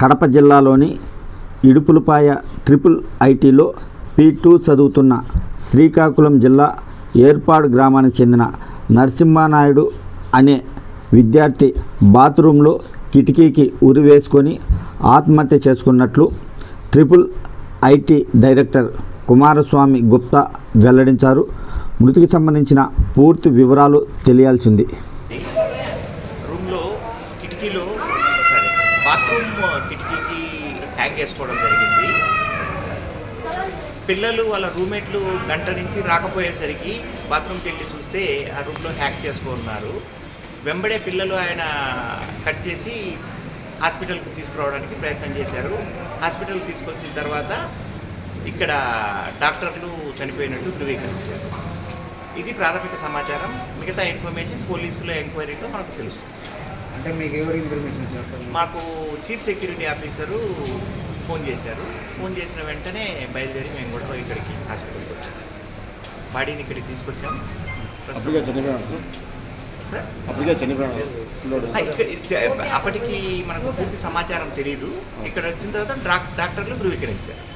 కడప జిల్లాలోని ఇడుపులపాయ ట్రిపుల్ ఐటీలో P two చదువుతున్న శ్రీకాకుళం జిల్లా ఏర్పాడు గ్రామానికి చెందిన నరసింహానాయుడు అనే విద్యార్థి బాత్రూంలో కిటికీకి ఉరి వేసుకొని ఆత్మహత్య చేసుకున్నట్లు triple IT director Kumaraswamy Gupta వెల్లడించారు. మృతికి సంబంధించిన పూర్తి వివరాలు తెలియాల్సింది. రూమ్లో కిటికీలో సరే బాత్రూమ్ కిటికీకి హ్యాంగ్ చేసుకోవడం జరిగింది. పిల్లలు వాళ్ళ రూమ్మేట్లు గంట నుంచి రాకపోయేసరికి బాత్రూమ్కి వెళ్ళి చూస్తే ఆ రూమ్లో హ్యాక్ చేసుకున్నారు వెంబడే పిల్లలు ఆయన కట్ చేసి హాస్పిటల్కి తీసుకురావడానికి ప్రయత్నం చేశారు. హాస్పిటల్కి తీసుకొచ్చిన తర్వాత ఇక్కడ డాక్టర్లు చనిపోయినట్టు ధృవీకరించారు. ఇది ప్రాథమిక సమాచారం. మిగతా ఇన్ఫర్మేషన్ పోలీసుల ఎంక్వైరీలో మనకు తెలుస్తుంది. అంటే మీకు ఎవరు ఇన్ఫర్మేషన్ ఇచ్చారు సార్? మాకు చీఫ్ సెక్యూరిటీ ఆఫీసరు ఫోన్ చేశారు. ఫోన్ చేసిన వెంటనే బయలుదేరి మేము కూడా ఇక్కడికి హాస్పిటల్కి వచ్చాం. బాడీని ఇక్కడికి తీసుకొచ్చాం. అప్పటికే మనకు పూర్తి సమాచారం తెలియదు ఇక్కడ వచ్చిన తర్వాత డాక్- డాక్టర్లు ధృవీకరించారు.